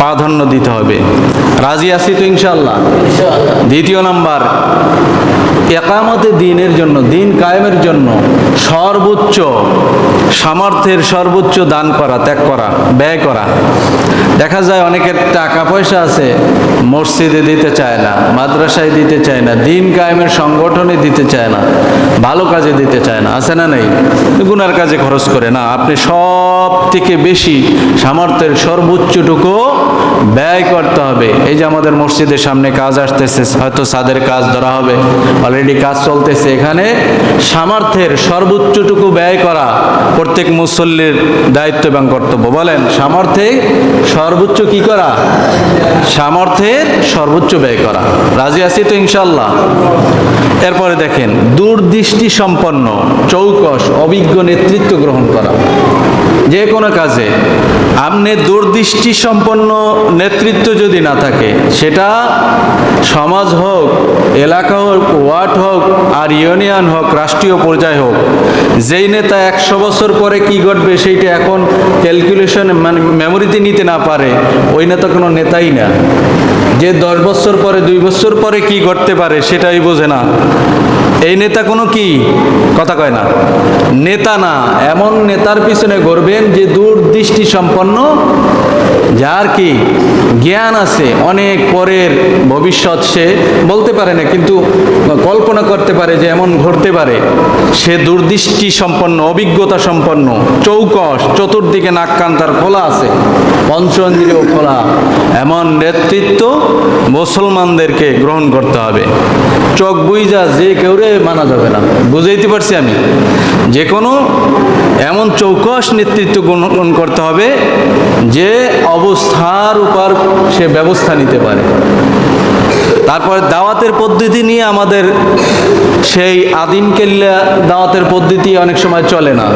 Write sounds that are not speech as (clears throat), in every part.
প্রাধান্য দিতে হবে। রাজি আছি তো ইনশাল্লাহ দ্বিতীয় নাম্বার একামতে দিনের জন্য, দিন কায়েমের জন্য সর্বোচ্চ সামর্থ্যের সর্বোচ্চ দান করা, ত্যাগ করা, ব্যয় করা। দেখা যায় অনেকের টাকা পয়সা আছে, মসজিদে দিতে চায় না, মাদ্রাসায় দিতে চায় না, দিন কায়েমের সংগঠনে দিতে চায় না, ভালো কাজে দিতে চায় না, আছে না নেই? গুনার কাজে খরচ করে না। আপনি সব থেকে বেশি সামর্থ্যের সর্বোচ্চটুকু ব্যয় করতে হবে। এই যে আমাদের মসজিদের সামনে কাজ আসতেছে, হয়তো সাদের কাজ ধরা হবে। অলরেডি কাজ চলতেছে এখানে। সামর্থ্যের সর্বোচ্চটুকু ব্যয় করা প্রত্যেক মুসল্লির দায়িত্ব এবং কর্তব্য। বলেন, সামর্থ্যে সর্বোচ্চ কি করা? সামর্থ্যের সর্বোচ্চ ব্যয় করা। রাজি আছি তো ইনশাল্লাহ এরপরে দেখেন দূরদৃষ্টি সম্পন্ন চৌকস অভিজ্ঞ নেতৃত্ব গ্রহণ করা। যে কোনো কাজে। আপনি দূরদৃষ্টি সম্পন্ন নেতৃত্ব যদি না থাকে, সেটা সমাজ হোক, এলাকা হোক, ওয়ার্ড হোক, আর ইউনিয়ন হোক, রাষ্ট্রীয় পর্যায় হোক, যেই নেতা একশো বছর পরে কি ঘটবে সেইটা এখন ক্যালকুলেশন মানে মেমোরিতে নিতে না পারে, ওই নেতা কোনো নেতাই না। যে দশ বছর পরে, দুই বছর পরে কি ঘটতে পারে, সেটাই বোঝে না। এই নেতা কোনো কি? কথা কয় না। নেতা না, এমন নেতার পিছনে গড়বেন যে দূরদৃষ্টি সম্পন্ন। যার কি জ্ঞান আছে, অনেক পরের ভবিষ্যৎ সে বলতে পারে না, কিন্তু কল্পনা করতে পারে যে এমন ঘটতে পারে। সে দূরদৃষ্টি সম্পন্ন, অভিজ্ঞতা সম্পন্ন, চৌকস, চতুর্দিকে নাক কান তার খোলা আছে পঞ্চন্দ্রিয় খোলা। এমন নেতৃত্ব মুসলমানদেরকে গ্রহণ করতে হবে। চোখ বুইজা যে কেউরে মানা যাবে না। বুঝাইতে পারছি আমি। যে কোনো এমন চৌকস নেতৃত্ব গ্রহণ করতে হবে যে অবস্থার উপর সে ব্যবস্থা নিতে পারে। তারপরে দাওয়াতের পদ্ধতি নিয়ে আমাদের সেই আদিম কেল্লা দাওয়াতের পদ্ধতি অনেক সময় চলে না।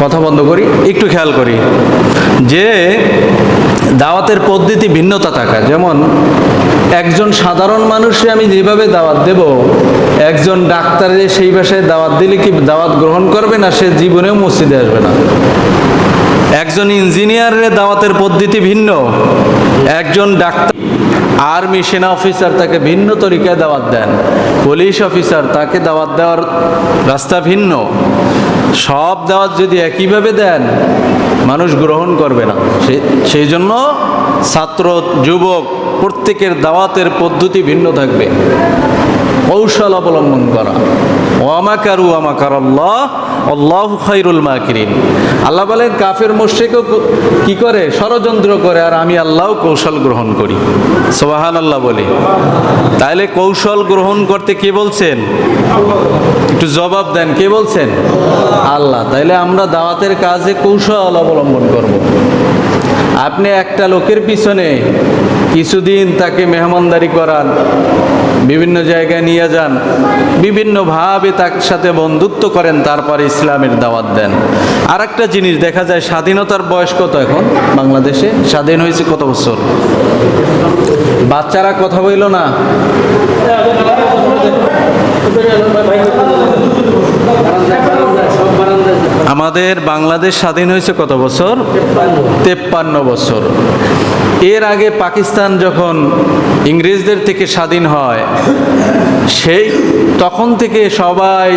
কথা বন্ধ করি, একটু খেয়াল করি। যে দাওয়াতের পদ্ধতি ভিন্নতা থাকা। যেমন, একজন সাধারণ মানুষে আমি যেভাবে দাওয়াত দেব, একজন ডাক্তারের সেই ভাষায় দাওয়াত দিলে কি দাওয়াত গ্রহণ করবে না, সে জীবনেও মসজিদে আসবে না। একজন ইঞ্জিনিয়ারের দাওয়াতের পদ্ধতি ভিন্ন, একজন ডাক্তার, আর্মি সেনা অফিসার তাকে ভিন্ন তরিকায় দাওয়াত দেন, পুলিশ অফিসার তাকে দাওয়াত দেওয়ার রাস্তা ভিন্ন। সব দাওয়াত যদি একইভাবে দেন মানুষ গ্রহণ করবে না। সেই জন্য ছাত্র যুবক প্রত্যেকের দাওয়াতের পদ্ধতি ভিন্ন থাকবে। কৌশল অবলম্বন করা। ওয়ামাকারু আমাকার আল্লাহ আল্লাহ খাইরুল মাকিরিন। আল্লাহ বলেন, কাফের মোশেকও কি করে? ষড়যন্ত্র করে আর আমি আল্লাহ কৌশল গ্রহণ করি। সোবাহান আল্লাহ বলি। তাহলে কৌশল গ্রহণ করতে কে বলছেন? একটু জবাব দেন, কে বলছেন? আল্লাহ। তাইলে আমরা দাওয়াতের কাজে কৌশল অবলম্বন করব। আপনি একটা লোকের পিছনে কিছুদিন তাকে মেহমানদারি করান। বিভিন্ন জায়গায় নিয়ে যান। বিভিন্নভাবে তার সাথে বন্ধুত্ব করেন, তারপরে ইসলামের দাওয়াত দেন। আর একটা জিনিস দেখা যায়, স্বাধীনতার বয়স কত এখন বাংলাদেশে? স্বাধীন হয়েছে কত বছর? বাচ্চারা কথা বইল না? আমাদের বাংলাদেশ স্বাধীন হয়েছে কত বছর? তেপ্পান্ন বছর। এর আগে পাকিস্তান যখন ইংরেজদের থেকে স্বাধীন হয়, সেই তখন থেকে সবাই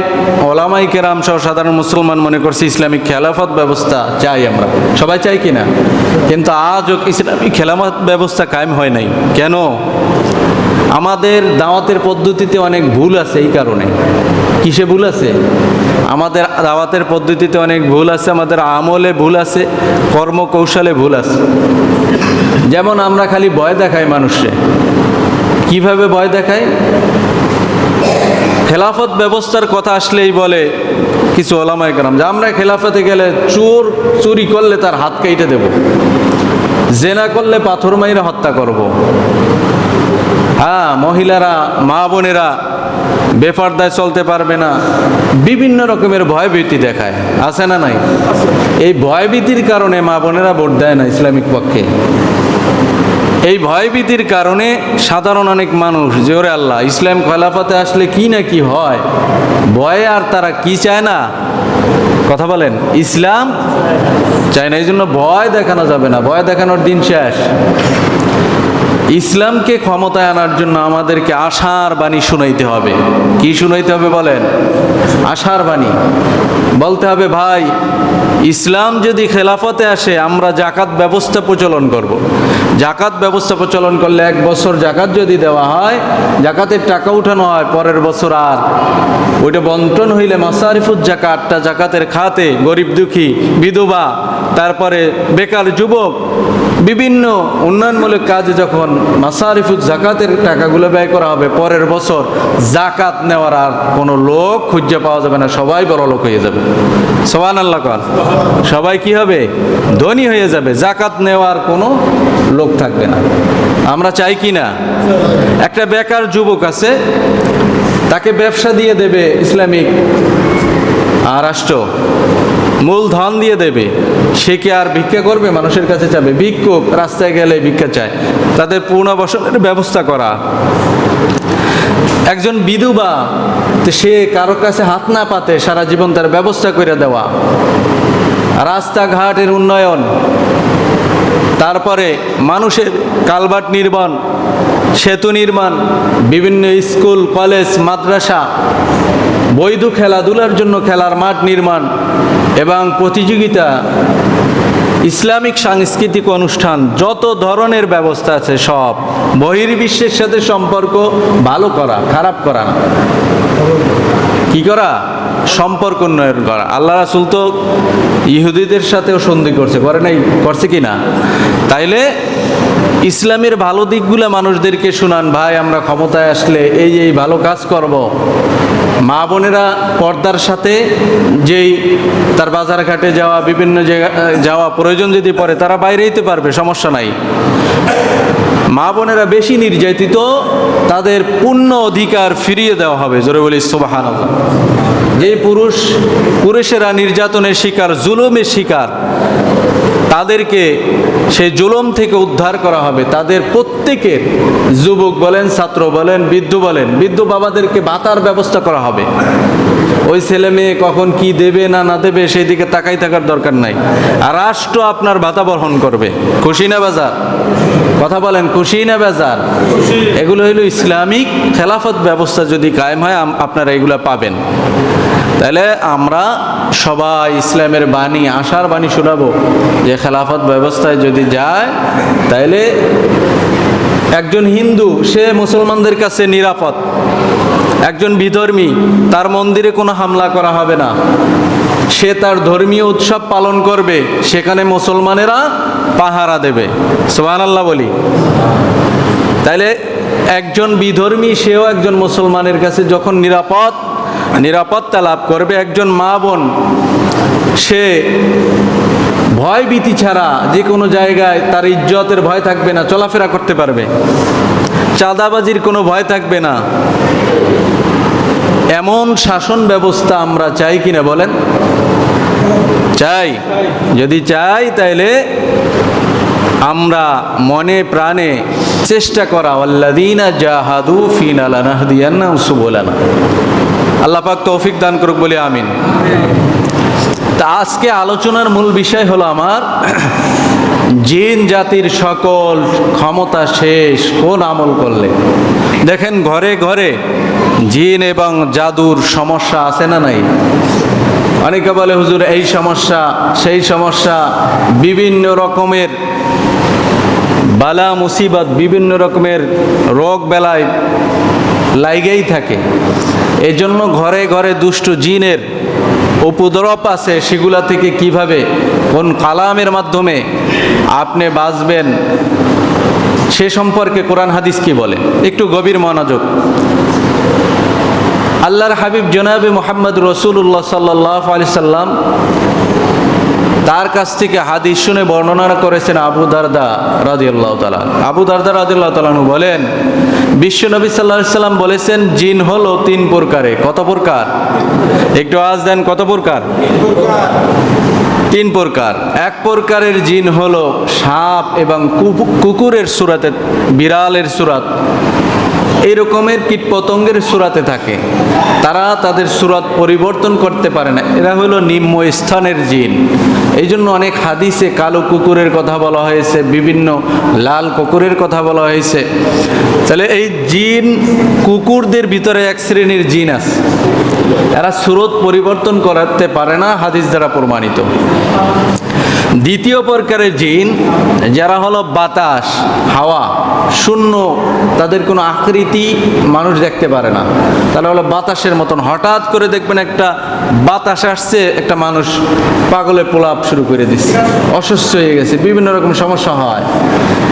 ওলামাই কেরাম সহ সাধারণ মুসলমান মনে করছে ইসলামিক খেলাফত ব্যবস্থা চাই আমরা। সবাই চাই কি না? কিন্তু আজও ইসলামিক খেলাফত ব্যবস্থা কায়েম হয় নাই। কেন? আমাদের দাওয়াতের পদ্ধতিতে অনেক ভুল আছে এই কারণে। কিসে ভুল আছে? আমাদের দাওয়াতের পদ্ধতিতে অনেক ভুল আছে, আমাদের আমলে ভুল আছে, কর্মকৌশলে ভুল আছে। যেমন আমরা খালি ভয় দেখাই মানুষে কীভাবে ভয় দেখাই? খেলাফত ব্যবস্থার কথা আসলেই বলে কিছু ওলামায় কেরাম, যে আমরা খেলাফতে গেলে চোর চুরি করলে তার হাত কেটে দেব। জেনা করলে পাথর মাইরে হত্যা করব। হ্যাঁ মহিলারা, মা বোনেরা বেপর্দায় চলতে পারবে না। বিভিন্ন রকমের ভয়ভীতি দেখায়। আছে না নাই? এই ভয়ভীতির কারণে মা বোনেরা ভোট দেয় না ইসলামিক পক্ষে। এই ভয়ভীতির কারণে সাধারণ অনেক মানুষ ওরে আল্লাহ, ইসলাম খেলাফতে আসলে কি না কি হয়? ভয়ে আর তারা কি চায় না? কথা বলেন, ইসলাম চায় না, এই জন্য ভয় দেখানো যাবে না। ভয় দেখানোর দিন শেষ। ইসলামকে ক্ষমতায় আনার জন্য আমাদেরকে আশার বাণী শুনাইতে হবে। কি শুনাইতে হবে বলেন? আশার বাণী। বলতে হবে, ভাই, ইসলাম যদি খেলাফতে আসে, আমরা জাকাত ব্যবস্থা প্রচলন করব। জাকাত ব্যবস্থা প্রচলন করলে এক বছর জাকাত যদি দেওয়া হয় জাকাতের টাকা উঠানো হয়, পরের বছর আর। ওইটা বন্টন হইলে মাসারিফুজ জাকাতটা জাকাতের খাতে গরিব দুঃখী, বিধবা, তারপরে বেকার যুবক বিভিন্ন উন্নয়নমূলক কাজে যখন মাসারিফুজ জাকাতের টাকাগুলো ব্যয় করা হবে পরের বছর, জাকাত নেওয়ার আর কোনো লোক খুঁজে পাওয়া যাবে না, সবাই বড় লোক হয়ে যাবে। সোহান আল্লাহ কাল সবাই কি হবে? ধনী হয়ে যাবে, জাকাত নেওয়ার কোনো লোক থাকবে না। আমরা চাই কি না? একটা বেকার যুবক আছে, তাকে ব্যবসা দিয়ে দেবে ইসলামিক রাষ্ট্র। মূলধন দিয়ে দেবে। সে কি আর ভিক্ষা করবে? মানুষের কাছে যাবে। ভিক্ষুক রাস্তায় গেলে ভিক্ষা চায়। তাদের পুনর্বাসনের ব্যবস্থা করা। একজন বিধবা, তো সে কারোর কাছে হাত না পাতে, সারা জীবন তার ব্যবস্থা করে দেওয়া। রাস্তাঘাটের উন্নয়ন। তারপরে মানুষের কালভার্ট নির্মাণ, সেতু নির্মাণ, বিভিন্ন স্কুল, কলেজ, মাদ্রাসা, বৈধ খেলাধুলার জন্য খেলার মাঠ নির্মাণ এবং প্রতিযোগিতা, ইসলামিক সাংস্কৃতিক অনুষ্ঠান, যত ধরনের ব্যবস্থা আছে সব বহির্বিশ্বের সাথে সম্পর্ক ভালো করা, খারাপ করা কি করা? সম্পর্ক উন্নয়ন করা। আল্লাহ রাসুল তো ইহুদিদের সাথেও সন্ধি করছে, করে নাই, করছে কি না? তাইলে ইসলামের ভালো দিকগুলো মানুষদেরকে শুনান, ভাই, আমরা ক্ষমতায় আসলে এই এই ভালো কাজ করব। মা বোনেরা পর্দার সাথে যেই তার বাজার ঘাটে যাওয়া, বিভিন্ন জায়গা, যাওয়া প্রয়োজন যদি পড়ে, তারা বাইরে যেতে পারবে, সমস্যা নাই। মা বোনেরা বেশি নির্যাতিত, তাদের পূর্ণ অধিকার ফিরিয়ে দেওয়া হবে, জোরে বলি সুবাহান যে পুরুষ পুরুষেরা নির্যাতনের শিকার জুলুমের শিকার তাদেরকে সেই জুলুম থেকে উদ্ধার করা হবে। তাদের প্রত্যেকের যুবক বলেন, ছাত্র বলেন, বৃদ্ধ বলেন, বৃদ্ধ বাবাদেরকে ভাতার ব্যবস্থা করা হবে। ওই ছেলে মেয়ে কখন কি দেবে না না দেবে সেই দিকে তাকাই থাকার দরকার নাই। আর রাষ্ট্র আপনার ভাতা বহন করবে। খুশি না বাজার? কথা বলেন, খুশি না বেজার? এগুলো হলো ইসলামিক খেলাফত ব্যবস্থা যদি কায়েম হয় আপনারা এগুলো পাবেন। তাহলে আমরা সবাই ইসলামের বাণী, আশার বাণী শোনাবো যে খেলাফত ব্যবস্থায় যদি যায়, তাইলে একজন হিন্দু, সে মুসলমানদের কাছে নিরাপদ। একজন বিধর্মী, তার মন্দিরে কোনো হামলা করা হবে না। সে তার ধর্মীয় উৎসব পালন করবে, সেখানে মুসলমানেরা পাহারা দেবে। সোহান আল্লাহ বলি। তাইলে একজন বিধর্মী, সেও একজন মুসলমানের কাছে যখন নিরাপদ, নিরাপত্তা লাভ করবে, একজন মা বোন, সে ভয় ভীতি ছাড়া যে কোনো জায়গায় তার ইজ্জতের ভয় থাকবে না, চলাফেরা করতে পারবে। চাঁদাবাজির কোনো ভয় থাকবে না। এমন শাসন ব্যবস্থা আমরা চাই কিনা বলেন? চাই। যদি চাই তাইলে আমরা মনে প্রাণে চেষ্টা করা আল্লাদিনা জাহাদু ফিনা লানাহদিয়ান্না সুবলানা। আল্লাহ পাক তৌফিক দান করুক বলে আমিন। তা আজকে আলোচনার মূল বিষয় হলো আমার (clears throat) জিন জাতির সকল ক্ষমতা শেষ, কোন আমল করলে? দেখেন ঘরে ঘরে জিন এবং জাদুর সমস্যা আছে না নাই? অনেকে বলে, হুজুর, এই সমস্যা, সেই সমস্যা, বিভিন্ন রকমের বালা, মুসিবত, বিভিন্ন রকমের রোগ বেলায় লাইগেই থাকে। এই জন্য ঘরে ঘরে দুষ্ট জিনের উপদ্রব আছে, সেগুলা থেকে কীভাবে? কোন কালামের মাধ্যমে আপনি বাঁচবেন? সে সম্পর্কে কোরআন হাদিস কি বলে? একটু গভীর মনোযোগ। আল্লাহর হাবিব জনাবে মোহাম্মদ রসুল্লাহ সাল্লাহ আলি সাল্লাম তার কাছ থেকে হাদিস শুনে বর্ণনা করেছেন আবু দারদা রাদিয়াল্লাহু তাআলা। আবু দারদা রাদিয়াল্লাহু তাআলা বলেন, বিশ্ব নবী আলাইহি সাল্লাম বলেছেন, জিন হলো তিন প্রকারে কত প্রকার? একটু আজ দেন, কত প্রকার? তিন প্রকার। এক প্রকারের জিন হলো সাপ এবং কুকুরের সুরাতে, বিড়ালের সুরাত। এই রকমের কীটপতঙ্গের সুরাতে থাকে। তারা তাদের সুরাত পরিবর্তন করতে পারে না। এরা হলো নিম্ন স্থানের জিন। এই জন্য অনেক হাদিসে কালো কুকুরের কথা বলা হয়েছে, বিভিন্ন লাল কুকুরের কথা বলা হয়েছে। তাহলে এই জিন কুকুরদের ভিতরে এক শ্রেণির জিন আছে। এরা সুরত পরিবর্তন করাতে পারে না, হাদিস দ্বারা প্রমাণিত। দ্বিতীয় প্রকারের জিন, যারা হলো বাতাস, হাওয়া, শূন্য তাদের কোনো আকৃতি মানুষ দেখতে পারে না। তাহলে হলো বাতাসের মতন। হঠাৎ করে দেখবেন একটা বাতাস আসছে, একটা মানুষ পাগলে পোলাপ শুরু করে দিচ্ছে। অসুস্থ হয়ে গেছে, বিভিন্ন রকম সমস্যা হয়।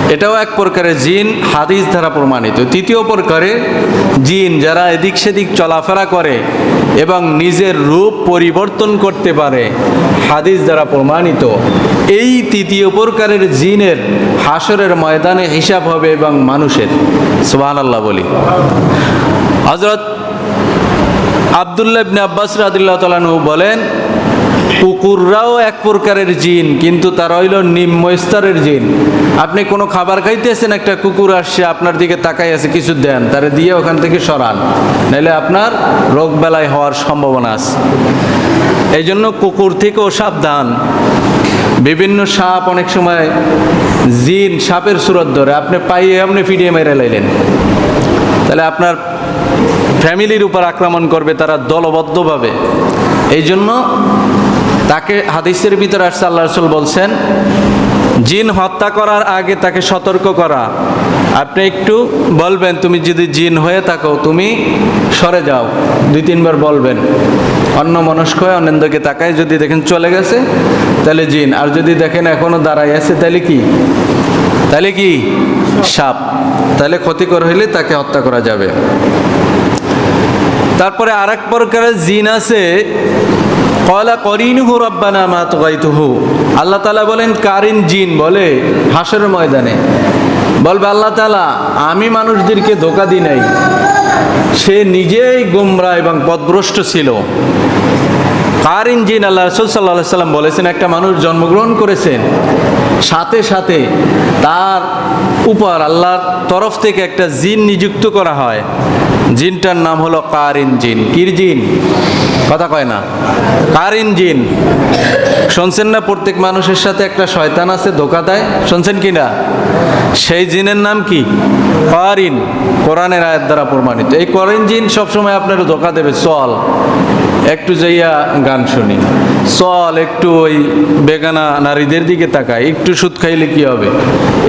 এটাও এক প্রকারের জিন, হাদিস দ্বারা প্রমাণিত। তৃতীয় প্রকারে জিন, যারা এদিক সেদিক চলাফেরা করে এবং নিজের রূপ পরিবর্তন করতে পারে, হাদিস দ্বারা প্রমাণিত। এই তৃতীয় প্রকারের জিনের হাসরের ময়দানে হিসাব হবে এবং মানুষের সুবাহ আল্লাহ বলি। হজরত আবদুল্লাহ আব্বাস রাদিল্লাহ তালানু বলেন কুকুররাও এক প্রকারের জিন, কিন্তু তারা হইল নিম্ন স্তরের জিন। আপনি কোনো খাবার খাইতেছেন, একটা কুকুর আসছে, আপনার দিকে তাকাই আছে, কিছু দেন, তারে দিয়ে ওখান থেকে সরান। নাহলে আপনার রোগ বেলায় হওয়ার সম্ভাবনা আছে। এই জন্য কুকুর থেকেও সাবধান। বিভিন্ন সাপ অনেক সময় জিন সাপের সুরত ধরে, আপনি পাইয়ে আপনি ফিরিয়ে মেরে লাইলেন। তাহলে আপনার ফ্যামিলির উপর আক্রমণ করবে, তারা দলবদ্ধভাবে। এই জন্য তাকে হাদিসের ভিতরে আসছে, আল্লাহ রসুল বলছেন, জিন হত্যা করার আগে তাকে সতর্ক করা। আপনি একটু বলবেন, তুমি যদি জিন হয়ে থাকো, তুমি সরে যাও। দুই, তিনবার বলবেন। অন্য মনস্ক হয়ে অন্যদিকে তাকায়, যদি দেখেন চলে গেছে, তাহলে জিন। আর যদি দেখেন এখনও দাঁড়াই আছে, তাহলে কি? তাহলে কি? সাপ। তাহলে ক্ষতিকর হইলে তাকে হত্যা করা যাবে। তারপরে আর এক প্রকারের জিন আছে। কয়লা করিনহু রব্বানা মা তোগাইতুহু। আল্লাহ তালা বলেন, কারিন জিন বলে হাসের ময়দানে। বলবে আল্লাহ তালা আমি মানুষদেরকে ধোকা দিই নাই। সে নিজেই গোমরা এবং পদভ্রষ্ট ছিল। কারিন জিন আল্লাহ রসুল সাল্লাহ সাল্লাম বলেছেন, একটা মানুষ জন্মগ্রহণ করেছেন, সাথে সাথে তার উপর আল্লাহর তরফ থেকে একটা জিন নিযুক্ত করা হয়। জিনটার নাম হলো কারিন জিন কির জিন? কথা কয় না। কারিন জিন শুনছেন না প্রত্যেক মানুষের সাথে একটা শয়তান আছে, ধোকা দেয়? শুনছেন কি না সেই জিনের নাম কি? কারিন, কোরআনের আয়ের দ্বারা প্রমাণিত। এই করিন জিন সবসময় আপনার ধোকা দেবে চল একটু যাইয়া গান শুনি। চল একটু ওই বেগানা নারীদের দিকে তাকায় একটু সুদ খাইলে কি হবে?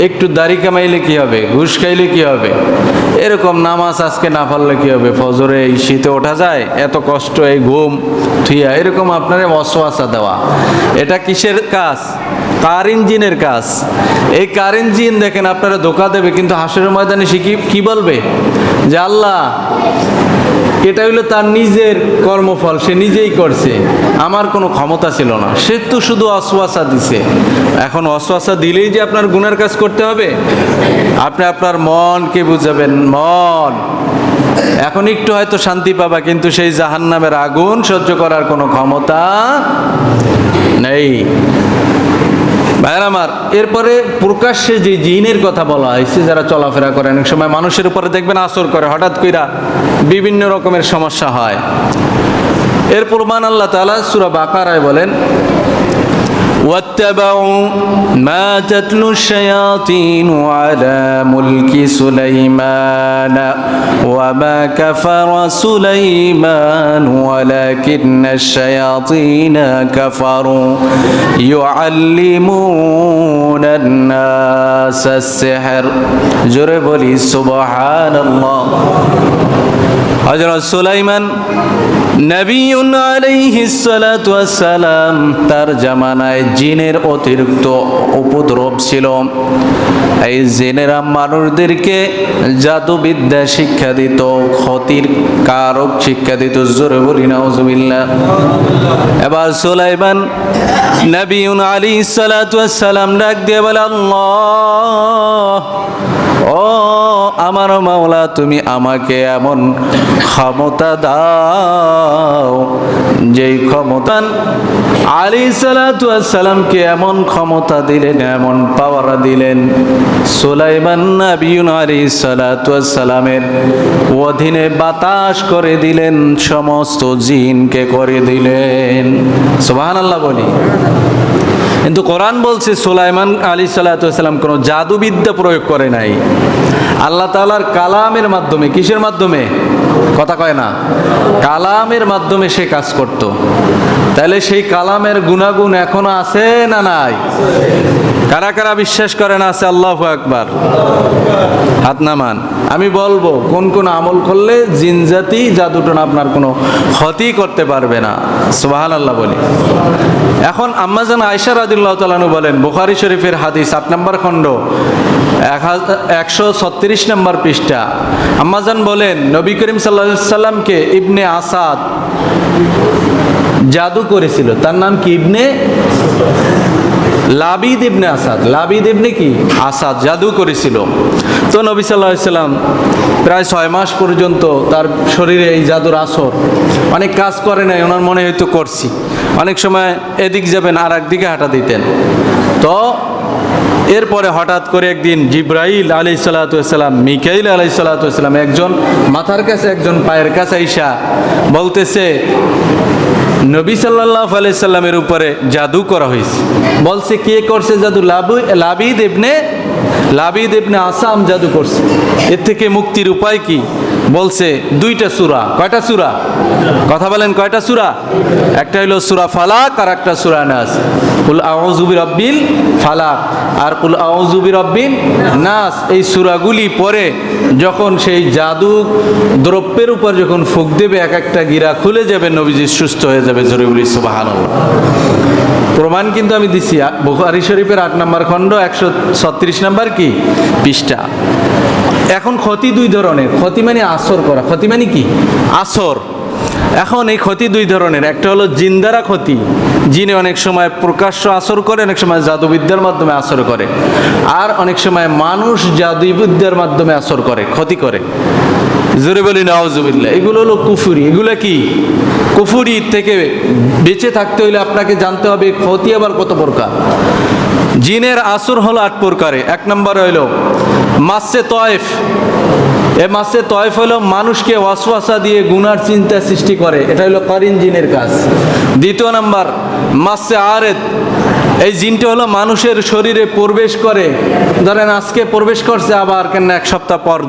একটু দাড়ি কামাইলে কি হবে? ঘুষ খাইলে কি হবে? এরকম নামাজ আজকে না পারলে কি হবে? ফজরে এই শীতে ওঠা যায়, এত কষ্ট, এই ঘুম থুইয়া এরকম আপনার অশ্বাসা দেওয়া। এটা কিসের কাজ? কার ইঞ্জিনের কাজ? এই কার ইঞ্জিন দেখেন আপনারা ধোকা দেবে, কিন্তু হাসের ময়দানে শিখি কি বলবে? যে আল্লাহ, এটা হইল তার নিজের কর্মফল, সে নিজেই করছে। আমার কোনো ক্ষমতা ছিল না। সে তো শুধু অশ্বাসা দিছে। এখন অশ্বাসা দিলেই যে আপনার গুনার কাজ করতে হবে? আপনি আপনার মনকে বুঝাবেন, মন। এখন একটু হয়তো শান্তি পাবা, কিন্তু সেই জাহান্নামের আগুন সহ্য করার কোনো ক্ষমতা নেই। ভাইয়ের আমার, এরপরে প্রকাশ্যে যে জিনের কথা বলা হয়েছে, যারা চলাফেরা করে, অনেক সময় মানুষের উপরে দেখবেন আসর করে, হঠাৎ করে বিভিন্ন রকমের সমস্যা হয়। এর প্রমাণ আল্লাহ তালা সুরা বাকারায় বলেন واتبعوا ما تتلو الشياطين على ملك سليمان وما كفر سليمان ولكن الشياطين كفروا يعلمون الناس السحر. جرب لي سبحان الله. حضرت سليمان নবীন সালাম তার জামানায় জিনের অতিরিক্ত উপদ্রব ছিল। এই জিনেরা মানুষদেরকে জাদুবিদ্যা শিক্ষা দিত, ক্ষতির কারক শিক্ষা দিত। জোরে বলি, নাউজুবিল্লাহ। এবার সুলাইমান নবীন আলী সালাম ডাক দিয়ে বলে, আল্লাহ, ও আমার মাওলা, তুমি আমাকে এমন ক্ষমতা দাও, যেই ক্ষমতা আলী সালাতামকে এমন ক্ষমতা দিলেন, এমন পাওয়ার দিলেন সুলাইমান নবীন আলী সালাতামের অধীনে বাতাস করে দিলেন, সমস্ত জিনকে করে দিলেন। সুবাহান আল্লাহ বলি। কিন্তু কোরআন বলছে, সুলাইমান আলী সাল্লাতাম কোনো জাদুবিদ্যা প্রয়োগ করে নাই। আল্লাহ তালার কালামের মাধ্যমে, কিসের মাধ্যমে? কথা কয় না। কালামের মাধ্যমে সে কাজ করত। তাহলে সেই কালামের গুণাগুণ এখনও আছে না নাই? কারা কারা বিশ্বাস করেন আছে? আল্লাহ একবার হাত নামান। আমি বলব, কোন কোন আমল করলে জিনজাতি জাদুটন আপনার কোনো ক্ষতি করতে পারবে না। সুবাহান আল্লাহ বলি। এখন আম্মাজান আয়সা রাদিল্লাহ তালানু বলেন, বুখারি শরীফের হাদিস, আট নম্বর খণ্ড। একশো ছত্রিশ নম্বর পৃষ্ঠা। আম্মাজান বলেন, নবী করিম সাল্লা সাল্লামকে ইবনে আসাদ জাদু করেছিল। তার নাম কি ইবনে? লাবিদ ইবনে আসাদ। লাবিদ ইবনে কি? আসাদ, জাদু করেছিল। তো নবী সাল্লাহ সাল্লাম প্রায় ছয় মাস পর্যন্ত তার শরীরে এই জাদুর আসর। অনেক কাজ করে নাই, ওনার মনে হয়তো করছি। অনেক সময় এদিক যাবেন আর একদিকে হাঁটা দিতেন। তো এরপরে হঠাৎ করে একদিন জিব্রাইল আলি সাল্লাতাম মিকাইল আলি সাল্লাতাম একজন মাথার কাছে, একজন পায়ের কাছে আইসা বলতেছে, নবী সাল্লাহ আলাইসাল্লামের উপরে জাদু করা হয়েছে বলছে, কে করছে জাদু? লাবু, লাবিদ ইবনে লাবিদ ইবনে আসাম জাদু করছে। এর থেকে মুক্তির উপায় কি? বলছে দুইটা সুরা, কয়টা সুরা? কথা বলেন, কয়টা সুরা? একটা হলো সুরা ফালাক আর একটা সুরা নাস। কুল আউজুবি রব্বিল ফালাক আর কুল আউজুবি রব্বিন নাস। এই সুরাগুলি পরে যখন সেই জাদু দ্রব্যের উপর যখন ফুক দেবে, এক একটা গিরা খুলে যাবে, নবীজি সুস্থ হয়ে যাবে জরিবুল সুবাহান প্রমাণ কিন্তু আমি দিছি বুখারি শরীফের আট নম্বর খণ্ড, একশো ছত্রিশ নম্বর কি? পৃষ্ঠা। এখন ক্ষতি দুই ধরনের। ক্ষতি মানে আসর করা। ক্ষতি মানে কি? আসর। এখন এই ক্ষতি দুই ধরনের। একটা হলো জিন্দারা ক্ষতি। জিনে অনেক সময় প্রকাশ্য আসর করে, অনেক সময় জাদুবিদ্যার মাধ্যমে আসর করে। আর অনেক সময় মানুষ জাদুবিদ্যার মাধ্যমে আসর করে, ক্ষতি করে। জোরে বলি নওয়াজুবিল্লা এগুলো হলো কুফুরি। এগুলো কি? কুফুরি থেকে বেঁচে থাকতে হলে আপনাকে জানতে হবে ক্ষতি আবার কত প্রকার। জিনের আসর হলো আট প্রকারে। এক নম্বর হইল মাসে তয়েফ। এ মাসে তয়েফ হলো মানুষকে ওয়াসওয়াসা দিয়ে গুনার চিন্তা সৃষ্টি করে। এটা হলো করিন জিনের কাজ। দ্বিতীয় নাম্বার, মাসে আরেত এই জিনটা হলো মানুষের শরীরে প্রবেশ করে। ধরেন আজকে প্রবেশ করছে, আবার কেন এক সপ্তাহ পর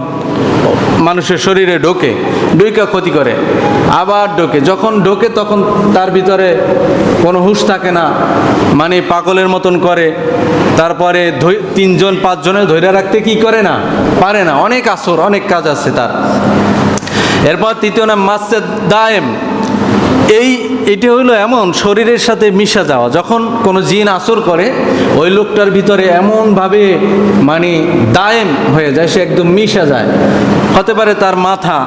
মানুষের শরীরে ঢোকে ডুইকা ক্ষতি করে, আবার ঢোকে। যখন ঢোকে তখন তার ভিতরে কোনো হুঁশ থাকে না মানে পাগলের মতন করে। তারপরে তিনজন পাঁচজনে ধৈর্য রাখতে কি করে না? পারে না। অনেক আসর, অনেক কাজ আছে তার। এরপর তৃতীয় নাম মাসে দায়েম। এই এটি হলো এমন শরীরের সাথে মিশা যাওয়া। যখন কোনো জিন আসর করে, ওই লোকটার ভিতরে এমনভাবে মানে দায়েম হয়ে যায়, সে একদম মিশা যায়। হতে পারে তার মাথা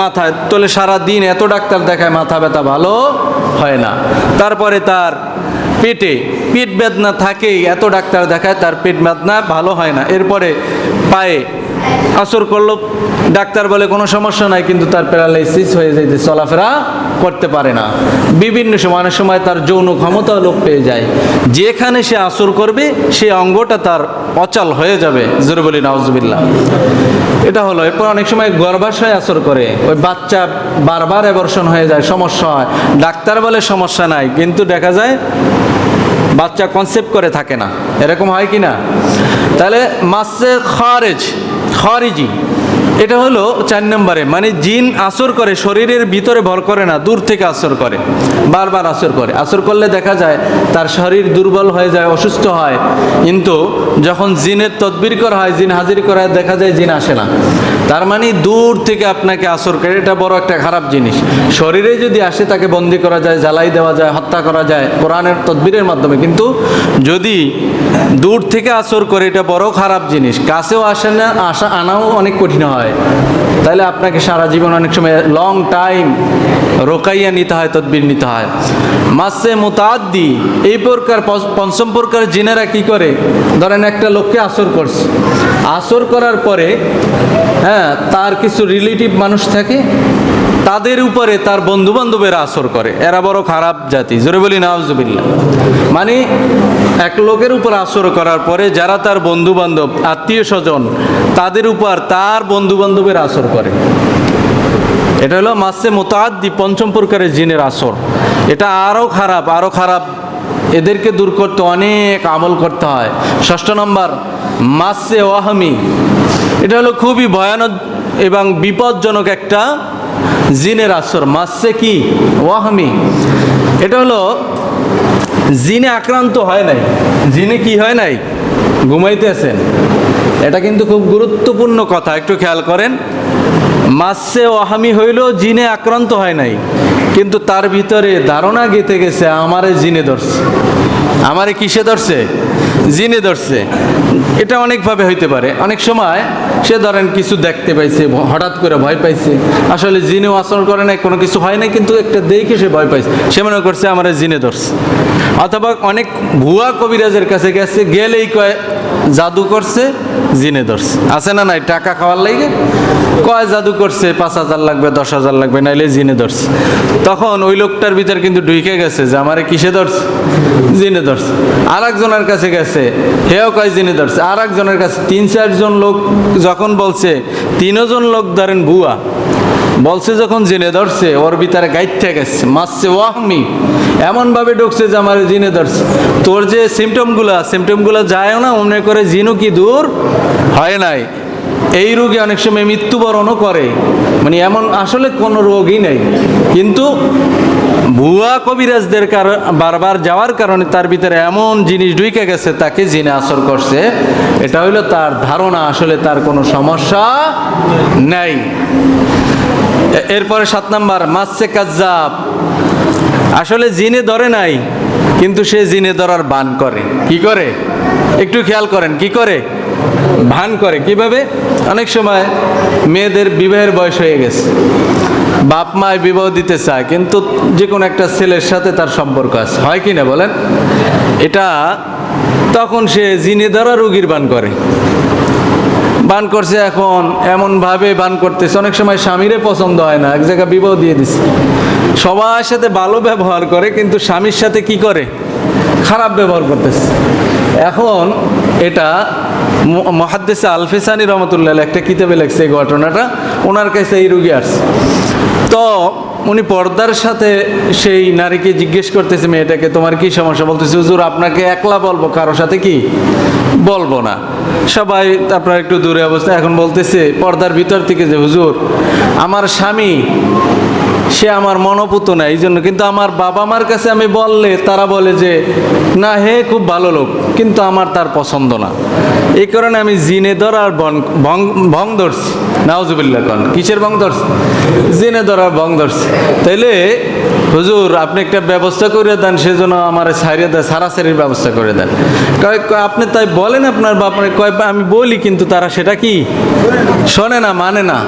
মাথায় তোলে সারা দিন এত ডাক্তার দেখায় মাথা ব্যথা ভালো হয় না। তারপরে তার পেটে, পেট বেদনা থাকেই এত ডাক্তার দেখায় তার পেট বেদনা ভালো হয় না। এরপরে পায়ে আসর করল, ডাক্তার বলে কোনো সমস্যা নাই, কিন্তু তার প্যারালাইসিস হয়ে যাইতে চলাফেরা করতে পারে না। বিভিন্ন সময় অনেক সময় তার যৌন ক্ষমতা লোপ পেয়ে যায়। যেখানে সে আসর করবে, সে অঙ্গটা তার অচল হয়ে যাবে। জোরে বলি নওয়াজবিল্লা এটা হলো, এরপর অনেক সময় গর্ভাশয় আসর করে। ওই বাচ্চা বারবার অ্যাবর্ষণ হয়ে যায়, সমস্যা হয়। ডাক্তার বলে সমস্যা নাই, কিন্তু দেখা যায় বাচ্চা কনসেপ্ট করে থাকে না। এরকম হয় কি না? তাহলে মাসে খারেজ, খারিজি এটা হলো চার নম্বরে মানে জিন আসর করে, শরীরের ভিতরে ভর করে না, দূর থেকে আসর করে, বারবার আসর করে। আসর করলে দেখা যায় তার শরীর দুর্বল হয়ে যায়, অসুস্থ হয়। কিন্তু যখন জিনের তদবির করা হয়, জিন হাজির করা দেখা যায় জিন আসে না। তার মানে দূর থেকে আপনাকে আসর করে, এটা বড় একটা খারাপ জিনিস। শরীরে যদি আসে, তাকে বন্দি করা যায়, জ্বালাই দেওয়া যায়, হত্যা করা যায়, কোরআনের তদবিরের মাধ্যমে। কিন্তু যদি দূর থেকে আসর করে, এটা বড় খারাপ জিনিস। কাছেও আসে না, আসা, আনাও অনেক কঠিন হয়। হয় তাহলে আপনাকে সারা জীবন অনেক সময় লং টাইম রোকাইয়া নিতে হয়, তদবির নিতে হয়। মাসে মোতাদ্দি এই প্রকার পঞ্চম প্রকার জিনেরা কি করে? ধরেন একটা লোককে আসর করছে। আসর করার পরে হ্যাঁ তার কিছু রিলেটিভ মানুষ থাকে তাদের উপরে তার বন্ধু বান্ধবেরা আসর করে। এরা বড় খারাপ জাতি। জোরে বলি নাউজুবিল্লা মানে এক লোকের উপর আসর করার পরে যারা তার বন্ধু বান্ধব আত্মীয় স্বজন, তাদের উপর তার বন্ধু বান্ধবের আসর করে। এটা হলো মাসে মোতাদ্দি পঞ্চম প্রকারের জিনের আসর। এটা আরও খারাপ আরও খারাপ। এদেরকে দূর করতে অনেক আমল করতে হয়। ষষ্ঠ নম্বর, মাসে ওয়াহমি। এটা হলো খুবই ভয়ানক এবং বিপজ্জনক একটা জিনের আসর মাসে কি? ওয়াহমি। এটা হলো, জিনে আক্রান্ত হয় নাই। জিনে কি হয় নাই? ঘুমাইতেছেন। এটা কিন্তু খুব গুরুত্বপূর্ণ কথা, একটু খেয়াল করেন। মাসে ওহামি হইল, জিনে আক্রান্ত হয় নাই। কিন্তু তার ভিতরে ধারণা গেতে গেছে, আমারে জিনে ধরছে। আমারে কিসে ধরছে? জিনে ধরছে। এটা অনেকভাবে হইতে পারে। অনেক সময় সে ধরেন কিছু দেখতে পাইছে হঠাৎ করে ভয় পাইছে। আসলে জিনেও আচরণ করে নাই, কোনো কিছু হয় নাই, কিন্তু একটা দেখে সে ভয় পাইছে। সে মনে করছে, আমার জিনে ধরছে। অথবা অনেক ভুয়া কবিরাজের কাছে গেছে, গেলেই কয় জাদু করছে, জিনে ধরছে। আছে না নাই? টাকা খাওয়ার লাগে? কয় জাদু করছে? পাঁচ হাজার লাগবে, দশ হাজার লাগবে, নাইলে জিনে ধরছে। তখন ওই লোকটার ভিতর কিন্তু ঢুকে গেছে যে, আমারে কিসে ধরছে? জিনে ধরছে। আর একজনের কাছে গেছে, হেও কয় জিনে ধরছে? আর একজনের কাছে, তিন চারজন লোক যখন বলছে, তিনজন লোক ধরেন ভুয়া বলছে যখন জেনে ধরছে, ওর ভিতরে গাইতে গেছে। মাসছে ওয়াহমি এমনভাবে ঢুকছে যে আমার জিনে ধরছে। তোর যে সিমটমগুলো সিমটমগুলো যায় না, মনে করে জিনু কি দূর? হয় নাই। এই রোগে অনেক সময় মৃত্যুবরণও করে। মানে এমন, আসলে কোনো রোগই নেই। কিন্তু ভুয়া কবিরাজদের কার- বারবার যাওয়ার কারণে তার ভিতরে এমন জিনিস ঢুকে গেছে, তাকে জিনে আসর করছে। এটা হইল তার ধারণা, আসলে তার কোনো সমস্যা নেই। এরপরে সাত নাম্বার মাসে কাজ্জাব। আসলে জিনে ধরে নাই, কিন্তু সে জিনে ধরার বান করে। কি করে? একটু খেয়াল করেন, কি করে? ভান করে। কীভাবে? অনেক সময় মেয়েদের বিবাহের বয়স হয়ে গেছে। বাপ মায় বিবাহ দিতে চায়, কিন্তু যে কোনো একটা ছেলের সাথে তার সম্পর্ক আছে। হয় কি না বলেন? এটা তখন সে জিনে ধরা রুগীর বান করে। বান করছে এখন এমনভাবে বান করতেছে। অনেক সময় স্বামীরে পছন্দ হয় না, এক জায়গায় বিবাহ দিয়ে দিছে। সবার সাথে ভালো ব্যবহার করে, কিন্তু স্বামীর সাথে কি করে? খারাপ ব্যবহার করতেছে। এখন এটা মহাদ্দেশে আলফেসানি রহমতুল্লাহ একটা কিতাবে লেখছে এই ঘটনাটা। ওনার কাছে এই রুগী আসছে। তো উনি পর্দার সাথে সেই নারীকে জিজ্ঞেস করতেছে, মেয়েটাকে তোমার কি সমস্যা? বলতেছে, হুজুর, আপনাকে একলা বলব, কারও সাথে কি? বলব না। সবাই আপনার একটু দূরে অবস্থা এখন বলতেছে পর্দার ভিতর থেকে যে, হুজুর, আমার স্বামী সে আমার মনোপুত না এই জন্য কিন্তু আমার বাবা মার কাছে আমি বললে তারা বলে যে না হে খুব ভালো লোক কিন্তু আমার তার পছন্দ না। এই কারণে আমি জিনে ধরার ভং ভং ধরছি। নাওজুবিল্লা কন কিসের ভং ধরছি? জিনে ধরার ভং ধরছি। তাইলে হুজুর আপনি একটা ব্যবস্থা করে দেন সেজন্য আমার সারিয়ে দেয় সারাসারির ব্যবস্থা করে দেন। কয়, আপনি তাই বলেন আপনার বাপারে কয় আমি বলি কিন্তু তারা সেটা কি? শোনে না মানে না।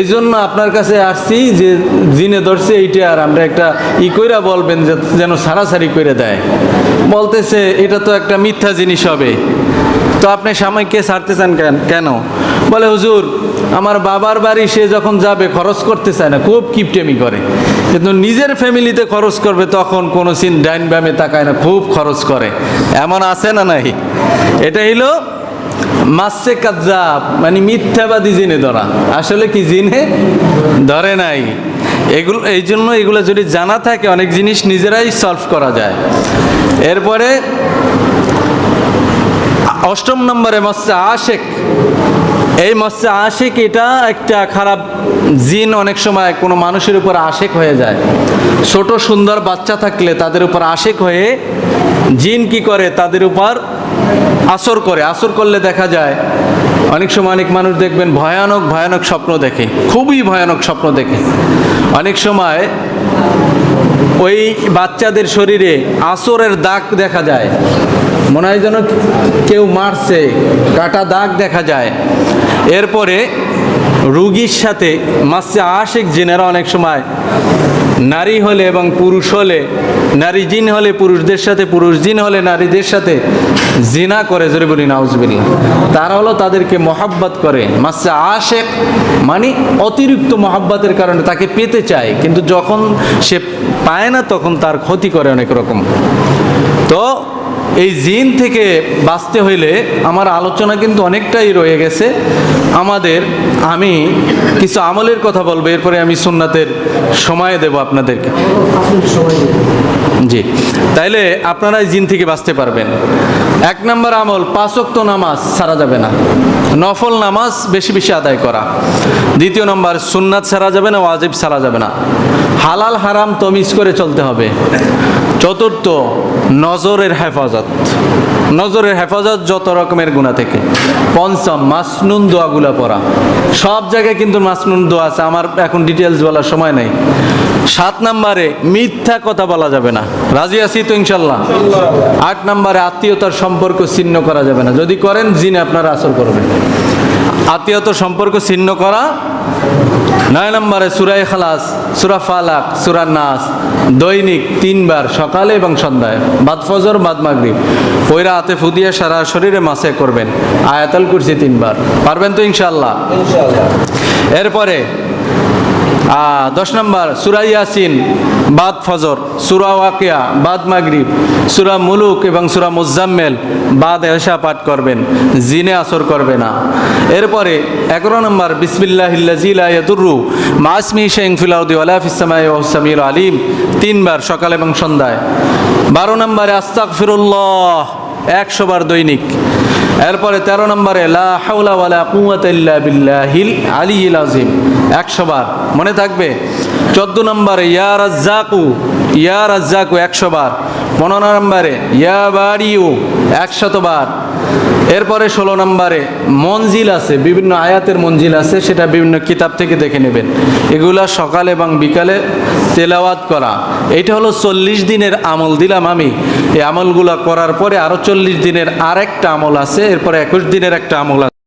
এই জন্য আপনার কাছে আসছি যে জিনে ধরছে, এইটা আর আমরা একটা ই কইরা বলবেন যে যেন সারাসারি করে দেয়। বলতেছে, এটা তো একটা মিথ্যা জিনিস হবে। তো আপনি স্বামীকে ছাড়তে চান কেন? কেন? বলে, হুজুর, আমার বাবার বাড়ি সে যখন যাবে, খরচ করতে চায় না, খুব কিপটেমি করে। কিন্তু নিজের ফ্যামিলিতে খরচ করবে, তখন কোনো সিন ডাইন ব্যামে তাকায় না, খুব খরচ করে। এমন আছে না নাই? এটা হইল মাসে কাজাব মানে মিথ্যাবাদী জিনে ধরা। আসলে কি জিনে? ধরে নাই। এগুলো, এই জন্য এগুলো যদি জানা থাকে, অনেক জিনিস নিজেরাই সলভ করা যায়। এরপরে অষ্টম নম্বরে মৎস্য আশেক। এই মৎস্য আশেক এটা একটা খারাপ জিন, অনেক সময় কোনো মানুষের উপর আশেক হয়ে যায়। ছোট সুন্দর বাচ্চা থাকলে তাদের উপর আশেক হয়ে জিন কি করে? তাদের উপর আসর করে। আসর করলে দেখা যায়, অনেক সময় অনেক মানুষ দেখবেন ভয়ানক ভয়ানক স্বপ্ন দেখে। খুবই ভয়ানক স্বপ্ন দেখে। অনেক সময় ওই বাচ্চাদের শরীরে আসরের দাগ দেখা যায়। মনে হয় যেন কেউ মারছে, কাটা দাগ দেখা যায়। এরপরে রুগীর সাথে মাসে আশেক জিনেরা অনেক সময় নারী হলে এবং পুরুষ হলে, নারী জিন হলে পুরুষদের সাথে, পুরুষ জিন হলে নারীদের সাথে জিনা করে, জোরে বলি নাউজবিল্লা তারা হলো তাদেরকে মহাব্বত করে। মাসে আশেক মানে অতিরিক্ত মহাব্বতের কারণে তাকে পেতে চায়, কিন্তু যখন সে পায় না, তখন তার ক্ষতি করে অনেক রকম। তো এই জিন থেকে বাঁচতে হইলে আমার আলোচনা কিন্তু অনেকটাই রয়ে গেছে। আমাদের, আমি কিছু আমলের কথা বলব, এরপরে আমি সুন্নাতের সময় দেব আপনাদেরকে। জি। তাইলে আপনারা এই জিন থেকে বাঁচতে পারবেন। এক নম্বর আমল পাঁচক্ত নামাজ সারা যাবে না। নফল নামাজ বেশি বেশি আদায় করা। দ্বিতীয় নম্বর, সুন্নাত সারা যাবে না, ওয়াজিব সারা যাবে না। হালাল, হারাম তমিজ করে চলতে হবে। চতুর্থ, নজরের হেফাজত। নজরের হেফাজত যত রকমের গুণা থেকে। পঞ্চম, মাসনুন দোয়াগুলা পড়া। সব জায়গায় কিন্তু মাসনুন দোয়া আছে, আমার এখন ডিটেলস বলার সময় নেই। সাত নম্বরে, মিথ্যা কথা বলা যাবে না। রাজি আছি তো ইনশাল্লাহ? আট নম্বরে আত্মীয়তার সম্পর্ক ছিন্ন করা যাবে না। যদি করেন জিনে আপনার আসর করবে। আত্মীয়তার সম্পর্ক ছিন্ন করা নয় নম্বরে সুরাই খালাস সুরা ফালাক সুরা নাস দৈনিক তিনবার সকালে এবং সন্ধ্যায় বাদ ফজর বাদ মাগরিব। পয়রা হাতে ফুদিয়ে সারা শরীরে মাসে করবেন। আয়াতাল কুরসি তিনবার। পারবেন তো ইনশাল্লাহ। এরপরে দশ নম্বর, সুরা ইয়াসিন, বাদ ফজর, সুরা ওয়াকিয়া, বাদ মাগরিব, সুরা মুলুক এবং সুরা মুজাম্মেল বাদ এশা পাঠ করবেন, জিনে আসর করবে না। এরপরে এগারো নম্বর বিসমিল্লাহিল্লাজিলাইয়াতুরু মাসমি শেং ফিলাউদ্দি আলাফিসামাই ওহসামিল আলিম, তিনবার সকাল এবং সন্ধ্যায়। বারো নম্বরে আস্তাক ফিরুল্লাহ একশোবার দৈনিক। এরপরে তেরো নম্বরে, লা আজিম একশো কুওয়াতা ইল্লা বিল্লাহিল আলিয়িল আযীম। 100 বার মনে থাকবে। চোদ্দ নম্বরে, ইয়া রাজ্জাকু ইয়া রাজ্জাকু 100 বার, পনেরো নম্বরে ইয়া বাড়িউ একশত বার, এরপরে ষোলো নম্বরে মঞ্জিল আছে, বিভিন্ন আয়াতের মঞ্জিল আছে, সেটা বিভিন্ন কিতাব থেকে দেখে নেবেন। এগুলা সকাল এবং বিকালে তেলাওয়াত করা। এটা হলো চল্লিশ দিনের আমল দিলাম আমি। এই আমলগুলো করার পরে আরও চল্লিশ দিনের আরেকটা আমল আছে, এরপরে একুশ দিনের একটা আমল আছে।